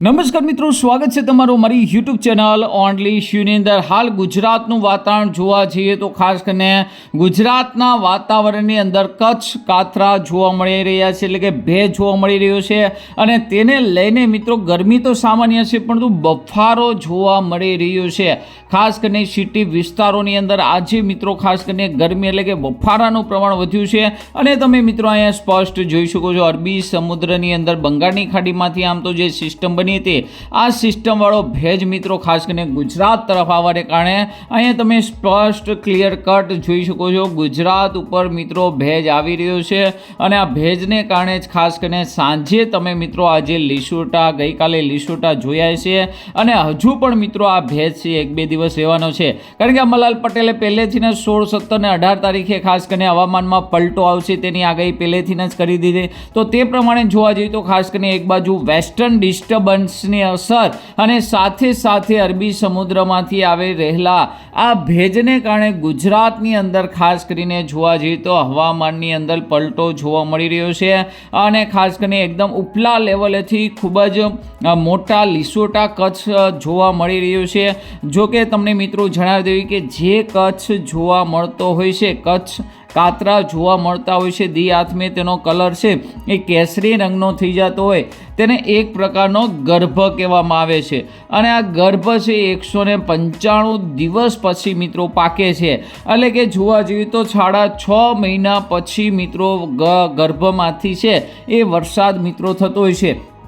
નમસ્કાર મિત્રો, સ્વાગત છે તમારું મારી યુટ્યુબ ચેનલ ઓનલી શ્યુની અંદર હાલ ગુજરાતનું વાતાવરણ જોવા જઈએ તો ખાસ કરીને ગુજરાતના વાતાવરણની અંદર કચ્છ કાથરા જોવા મળી રહ્યા છે, એટલે કે ભેજ જોવા મળી રહ્યો છે. અને તેને લઈને મિત્રો, ગરમી તો સામાન્ય છે, પરંતુ બફારો જોવા મળી રહ્યો છે. ખાસ કરીને સિટી વિસ્તારોની અંદર આજે મિત્રો, ખાસ કરીને ગરમી એટલે કે બફારાનું પ્રમાણ વધ્યું છે. અને તમે મિત્રો અહીંયા સ્પષ્ટ જોઈ શકો છો, અરબી સમુદ્રની અંદર બંગાળની ખાડીમાંથી આમ તો જે સિસ્ટમ બની હતી. આ સિસ્ટમવાળો ભેજ મિત્રો ખાસ કરીને ગુજરાત તરફ આવવાને કારણે અહીંયા તમે સ્પષ્ટ ક્લિયર કટ જોઈ શકો છો. ગુજરાત ઉપર મિત્રો ભેજ આવી રહ્યો છે અને આ ભેજને કારણે જ ખાસ કરીને સાંજે તમે મિત્રો આજે લીસોટા, ગઈકાલે લીસોટા જોયા છે અને હજુ પણ મિત્રો આ ભેજ છે, એક બે દિવસ રહેવાનો છે. કારણ કે અમરલાલ પટેલે પહેલેથી ને સોળ, સત્તર ને અઢાર તારીખે ખાસ કરીને હવામાનમાં પલટો આવશે તેની આગાહી પહેલેથી જ કરી દીધી. તો તે પ્રમાણે જોવા જઈએ તો ખાસ કરીને એક બાજુ વેસ્ટર્ન ડિસ્ટર્બન્સની અસર અને સાથે સાથે અરબી સમુદ્રમાંથી આવી રહેલા આ ભેજને કારણે ગુજરાતની અંદર ખાસ કરીને જોવા જઈએ તો હવામાનની અંદર પલટો જોવા મળી રહ્યો છે અને ખાસ કરીને એકદમ ઉપલા લેવલેથી ખૂબ જ મોટા લીસોટા કચ્છ જોવા મળી રહ્યો છે. જો કે તમને મિત્રો જણાવી દેવી કે જે કચ્છ જોવા મળતો હોય છે, કચ્છ કાતરા જોવા મળતા હોય છે. દી હાથમે તેનો કલર છે એ કેસરી રંગનો થઈ જતો હોય. તેને એક પ્રકારનો ગર્ભ કહેવામાં આવે છે. અને આ ગર્ભ છે એકસો ને પંચાણું દિવસ પછી મિત્રો પાકે છે. એટલે કે જોવા જઈએ તો સાડા છ મહિના પછી મિત્રો ગર્ભમાંથી છે એ વરસાદ મિત્રો થતો હોય છે.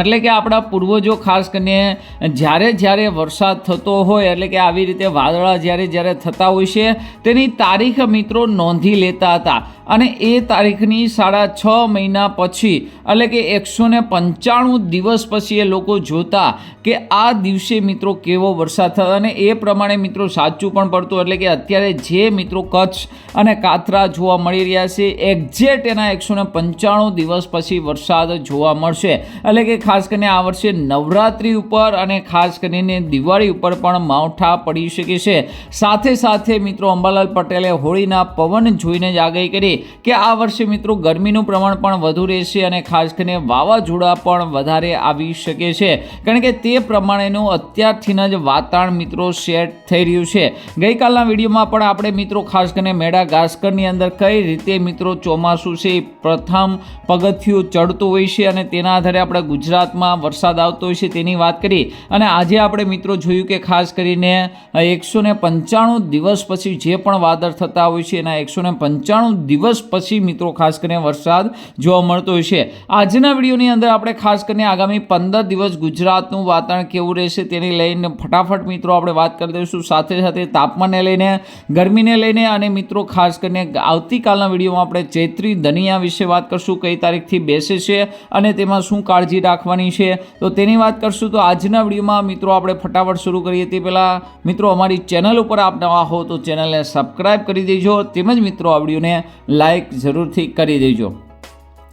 એટલે કે આપણા પૂર્વજો ખાસ કરીને જ્યારે જ્યારે વરસાદ થતો હોય, એટલે કે આવી રીતે વાદળા જ્યારે જ્યારે થતા હોય છે, તેની તારીખ મિત્રો નોંધી લેતા હતા. અને એ તારીખની સાડા છ મહિના પછી, એટલે કે એકસો ને પંચાણું દિવસ પછી એ લોકો જોતા કે આ દિવસે મિત્રો કેવો વરસાદ થયો. અને એ પ્રમાણે મિત્રો સાચું પણ પડતું, એટલે કે અત્યારે જે મિત્રો કચ્છ અને કાતરા જોવા મળી રહ્યા છે એક્ઝેક્ટ એના એકસો ને પંચાણું દિવસ પછી વરસાદ જોવા મળશે. એટલે કે ખાસ કરીને આ વર્ષે નવરાત્રિ ઉપર અને ખાસ કરીને દિવાળી ઉપર પણ માવઠા પડી શકે છે. સાથે સાથે મિત્રો અંબાલાલ પટેલે હોળીના પવન જોઈને જ આગાહી કરી કે આ વર્ષે મિત્રો ગરમીનું પ્રમાણ પણ વધુ રહેશે અને ખાસ કરીને વાવાઝોડા પણ વધારે આવી શકે છે. કારણ કે તે પ્રમાણેનું અત્યારથી જ વાતાવરણ મિત્રો સેટ થઈ રહ્યું છે. ગઈકાલના વિડીયોમાં પણ આપણે મિત્રો ખાસ કરીને મેળા ગાસ્કરની અંદર કઈ રીતે મિત્રો ચોમાસું છે પ્રથમ પગથિયું ચડતું હોય છે અને તેના આધારે આપણે ગુજરાતમાં વરસાદ આવતો હોય છે તેની વાત કરી. અને આજે આપણે મિત્રો જોયું કે ખાસ કરીને એકસો ને પંચાણું દિવસ પછી જે પણ વાદળ થતા હોય છે, એના એકસો ને પંચાણું દિવસ પછી મિત્રો ખાસ કરીને વરસાદ જોવા મળતો હોય છે. આજના વિડીયોની અંદર આપણે ખાસ કરીને આગામી પંદર દિવસ ગુજરાતનું વાતાવરણ કેવું રહેશે તેની લઈને ફટાફટ મિત્રો આપણે વાત કરી દઈશું. સાથે સાથે તાપમાનને લઈને, ગરમીને લઈને અને મિત્રો ખાસ કરીને આવતીકાલના વિડીયોમાં આપણે ચૈત્રી દનિયા વિશે વાત કરશું, કઈ તારીખથી બેસે છે અને તેમાં શું કાળજી રાખવાની છે. તો તેની વાત કરશું તો આજના વિડીયોમાં મિત્રો આપણે ફટાફટ શરૂ કરીએ. તે પહેલાં મિત્રો અમારી ચેનલ ઉપર આપ નવા હો તો ચેનલને સબસ્ક્રાઈબ કરી દેજો. તેમજ મિત્રો આ વિડીયોને લાઈક જરૂરથી કરી દેજો.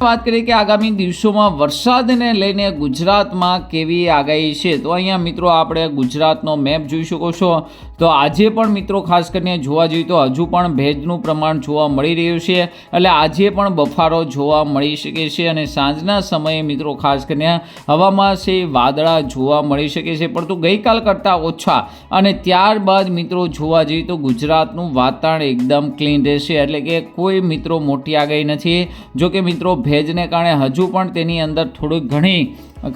વાત કરીએ કે આગામી દિવસોમાં વરસાદને લઈને ગુજરાતમાં કેવી આગાહી છે? તો અહીંયા મિત્રો આપણે ગુજરાતનો મેપ જોઈ શકો છો. તો આજે પણ મિત્રો ખાસ કરીને જોવા જઈએ તો હજુ પણ ભેજનું પ્રમાણ જોવા મળી રહ્યું છે. એટલે આજે પણ બફારો જોવા મળી શકે છે અને સાંજના સમયે મિત્રો ખાસ કરીને હવામાં છે વાદળા જોવા મળી શકે છે. પરંતુ ગઈકાલ કરતાં ઓછા અને ત્યારબાદ મિત્રો જોવા જઈએ તો ગુજરાતનું વાતાવરણ એકદમ ક્લીન રહેશે. એટલે કે કોઈ મિત્રો મોટી આગાહી નથી. જો કે મિત્રો ભેજને કારણે હજુ પણ તેની અંદર થોડી ઘણી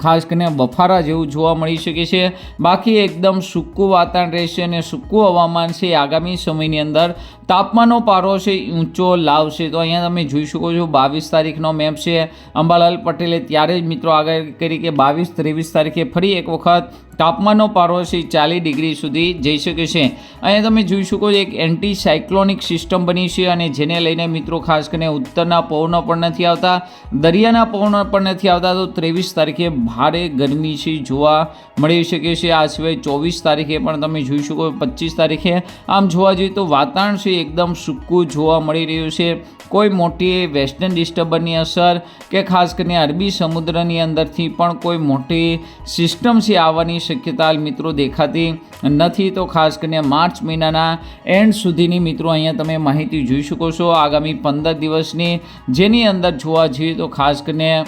ખાસ કરીને બફારા જેવું જોવા મળી શકે છે. બાકી એકદમ સૂકું વાતાવરણ રહેશે અને સૂકું હવામાન છે આગામી સમયની અંદર. તાપમાનનો પારો છે, ઊંચો લાવશે તો અહીંયા તમે જોઈ શકો છો બાવીસ તારીખનો મેપ છે. અંબાલાલ પટેલે ત્યારે જ મિત્રો આગળ કરી કે બાવીસ, ત્રેવીસ તારીખે ફરી એક વખત તાપમાનનો પારો છે ચાલીસ ડિગ્રી સુધી જઈ શકે છે. અહીંયા તમે જોઈ શકો છો એક એન્ટી સાયક્લોનિક સિસ્ટમ બની છે અને જેને લઈને મિત્રો ખાસ કરીને ઉત્તરના પવનો પણ નથી આવતા, દરિયાના પવનો પણ નથી આવતા. તો ત્રેવીસ તારીખે ભારે ગરમી છે, જોવા મળી શકે છે. આ સિવાય ચોવીસ તારીખે પણ તમે જોઈ શકો પચીસ તારીખે. આમ જોવા જઈએ તો વાતાવરણ છે એકદમ સૂકું જોવા મળી રહ્યું છે. કોઈ મોટી વેસ્ટર્ન ડિસ્ટર્બરની અસર કે ખાસ કરીને અરબી સમુદ્રની અંદરથી પણ કોઈ મોટી સિસ્ટમ છે આવવાની શક્યતા મિત્રો દેખાતી નથી. તો ખાસ કરીને માર્ચ મહિનાના એન્ડ સુધીની મિત્રો અહીંયા તમે માહિતી જોઈ શકો છો. આગામી પંદર દિવસની જેની અંદર જોવા જઈએ તો ખાસ કરીને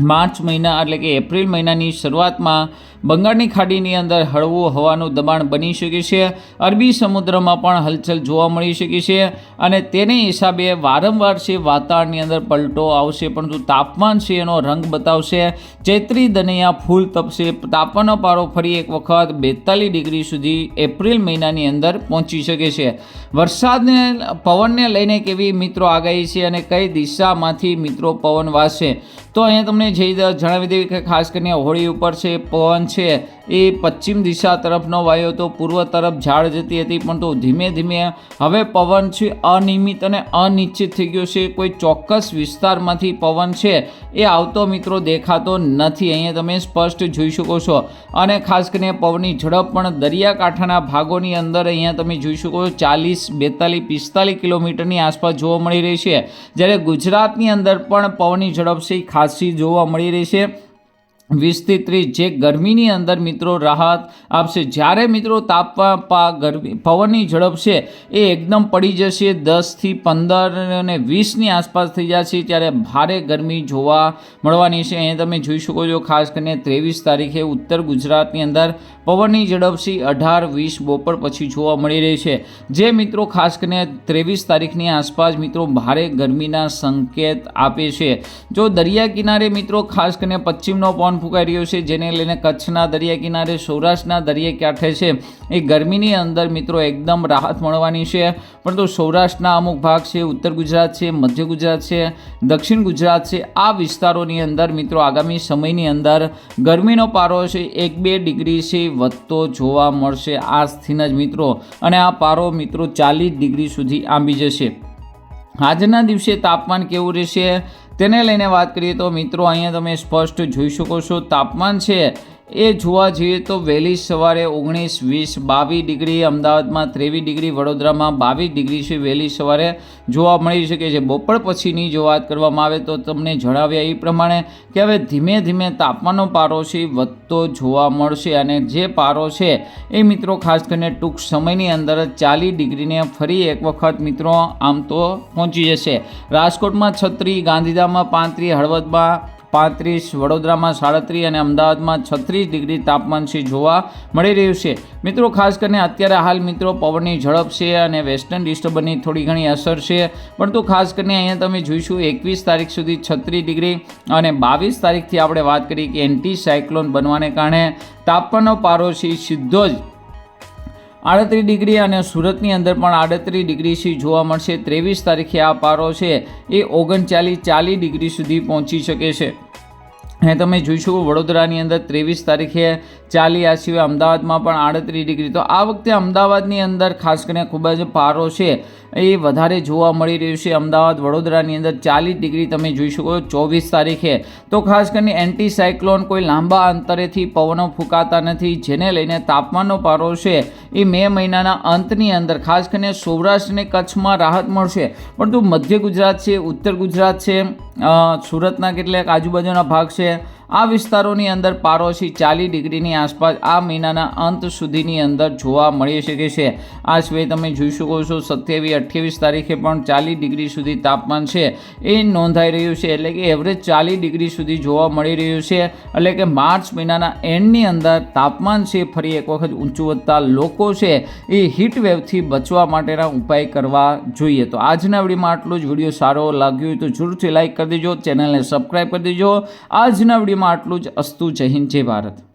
માર્ચ મહિના એટલે કે એપ્રિલ મહિનાની શરૂઆતમાં બંગાળની ખાડીની અંદર હળવું હવાનું દબાણ બની શકે છે. અરબી સમુદ્રમાં પણ હલચલ જોવા મળી શકે છે અને તેને હિસાબે વારંવાર છે વાતાવરણની અંદર પલટો આવશે, પરંતુ તાપમાન છે એનો રંગ બતાવશે. ચૈત્રી દનૈયા ફૂલ તપશે. તાપમાનનો પારો ફરી એક વખત બેતાલીસ ડિગ્રી સુધી એપ્રિલ મહિનાની અંદર પહોંચી શકે છે. વરસાદને, પવનને લઈને કેવી મિત્રો આગાહી છે અને કઈ દિશામાંથી મિત્રો પવન વાસે તો અહીંયા તમને જઈ જણાવી દેવી કે ખાસ કરીને હોળી ઉપર છે પવન છે. એ પશ્ચિમ દિશા તરફનો વાયો તો પૂર્વ તરફ ઝાડ જતી હતી, પણ તો ધીમે ધીમે હવે પવન છે, અનિયમિત અને અનિશ્ચિત થઈ ગયો છે. કોઈ ચોક્કસ વિસ્તારમાંથી પવન છે એ આવતો મિત્રો દેખાતો નથી. અહીંયા તમે સ્પષ્ટ જોઈ શકો છો. અને ખાસ કરીને પવનની ઝડપ પણ દરિયાકાંઠાના ભાગોની અંદર અહીંયા તમે જોઈ શકો છો. ચાલીસ, બેતાલીસ, પિસ્તાલીસ કિલોમીટરની આસપાસ જોવા મળી રહી છે. જ્યારે ગુજરાતની અંદર પણ પવનની ઝડપ છે ખાસી જોવા મળી રહી છે. વીસથી ત્રીસ, જે ગરમીની અંદર મિત્રો રાહત આપશે. જ્યારે મિત્રો તાપમાં ગરમી, પવનની ઝડપ છે એ એકદમ પડી જશે. દસથી પંદર અને વીસની આસપાસ થઈ જશે ત્યારે ભારે ગરમી જોવા મળવાની છે. અહીંયા તમે જોઈ શકો છો, ખાસ કરીને ત્રેવીસ તારીખે ઉત્તર ગુજરાતની અંદર પવનની ઝડપ છે અઢાર, વીસ બપોર પછી જોવા મળી રહી છે. જે મિત્રો ખાસ કરીને ત્રેવીસ તારીખની આસપાસ મિત્રો ભારે ગરમીના સંકેત આપે છે. જો દરિયા કિનારે મિત્રો ખાસ કરીને પશ્ચિમનો પવન ફૂંકાઈ છે, જેને લઈને કચ્છના દરિયા કિનારે સૌરાષ્ટ્રના દરિયા કાંઠે છે. એ ગરમીની અંદર મિત્રો એકદમ રાહત મળવાની છે. પરંતુ સૌરાષ્ટ્રના અમુક ભાગ છે, ઉત્તર ગુજરાત છે, મધ્ય ગુજરાત છે, દક્ષિણ ગુજરાત છે, આ વિસ્તારોની અંદર મિત્રો આગામી સમયની અંદર ગરમીનો પારો છે, એક બે ડિગ્રી છે, વધતો જોવા મળશે. આજથીના જ મિત્રો અને આ પારો મિત્રો ચાલીસ ડિગ્રી સુધી આંબી જશે. આજના દિવસે તાપમાન કેવું રહેશે? તેને લઈને વાત કરીએ તો મિત્રો અહીંયા તમે સ્પષ્ટ જોઈ શકો છો તાપમાન છે એ જોવા જઈએ તો વહેલી સવારે ઓગણીસ, વીસ, બાવીસ ડિગ્રી, અમદાવાદમાં ત્રેવીસ ડિગ્રી, વડોદરામાં બાવીસ ડિગ્રી છે વહેલી સવારે જોવા મળી શકે છે. બપોર પછીની જો વાત કરવામાં આવે તો તમને જણાવ્યા એ પ્રમાણે કે હવે ધીમે ધીમે તાપમાનનો પારો છે, વધતો જોવા મળશે અને જે પારો છે એ મિત્રો ખાસ કરીને ટૂંક સમયની અંદર ચાલીસ ડિગ્રીને ફરી એક વખત મિત્રો આમ તો પહોંચી જશે. રાજકોટમાં છત્રી, ગાંધીધામમાં પાંત્રીસ હળવદમાં પાંત્રીસ, વડોદરામાં સાડત્રીસ અને અમદાવાદમાં છત્રીસ ડિગ્રી તાપમાન છે જોવા મળી રહ્યું છે. મિત્રો, ખાસ કરીને અત્યારે હાલ મિત્રો પવનની ઝડપ છે અને વેસ્ટર્ન ડિસ્ટર્બન્સની થોડી ઘણી અસર છે. પરંતુ ખાસ કરીને અહીંયા તમે જોઈશું, એકવીસ તારીખ સુધી છત્રીસ ડિગ્રી અને બાવીસ તારીખથી આપણે વાત કરી કે એન્ટી સાયક્લોન બનવાને કારણે તાપમાનનો પારો છે સીધો જ આડત્રીસ ડિગ્રી અને સુરતની અંદર પણ આડત્રીસ ડિગ્રી સી જોવા મળશે. ત્રેવીસ તારીખે આ પારો છે એ ઓગણચાલીસ ચાલીસ ડિગ્રી સુધી પહોંચી શકે છે. અને તમે જોઈ શકો વડોદરાની અંદર ત્રેવીસ તારીખે ચાલી આ સિવાય અમદાવાદમાં પણ આડત્રીસ ડિગ્રી. તો આ વખતે અમદાવાદની અંદર ખાસ કરીને ખૂબ જ પારો છે એ વધારે જોવા મળી રહ્યું છે. અમદાવાદ વડોદરાની અંદર ચાલીસ ડિગ્રી તમે જોઈ શકો ચોવીસ તારીખે. તો ખાસ કરીને એન્ટી સાયક્લોન કોઈ લાંબા અંતરેથી પવનો ફૂંકાતા નથી, જેને લઈને તાપમાનનો પારો છે એ મે મહિનાના અંતની અંદર. ખાસ કરીને સૌરાષ્ટ્ર કચ્છમાં રાહત મળશે. પરંતુ મધ્ય ગુજરાત છે, ઉત્તર ગુજરાત છે સુરતના કેટલાક આજુબાજુના ભાગ છે. આ વિસ્તારોની અંદર પારોશી ચાલીસ ડિગ્રીની આસપાસ આ મહિનાના અંત સુધીની અંદર જોવા મળી શકે છે. આ સિવાય તમે જોઈ શકો છો, સત્યાવીસ, અઠ્યાવીસ તારીખે પણ ચાલીસ ડિગ્રી સુધી તાપમાન છે. એ નોંધાઈ રહ્યું છે, એટલે કે એવરેજ ચાલીસ ડિગ્રી સુધી જોવા મળી રહ્યું છે. એટલે કે માર્ચ મહિનાના એન્ડની અંદર તાપમાન છે, ફરી એક વખત ઊંચું વધતા લોકો છે, એ હીટ વેવથી બચવા માટેના ઉપાય કરવા જોઈએ. તો આજના વિડીયોમાં આટલું જ. વીડિયો સારો લાગ્યો હોય તો જરૂરથી લાઇક કરી દેજો, ચેનલને સબસ્ક્રાઈબ કરી દેજો. આજના વિડીયોમાં આટલું જ અસ્તુ જય હિન્દ જય ભારત.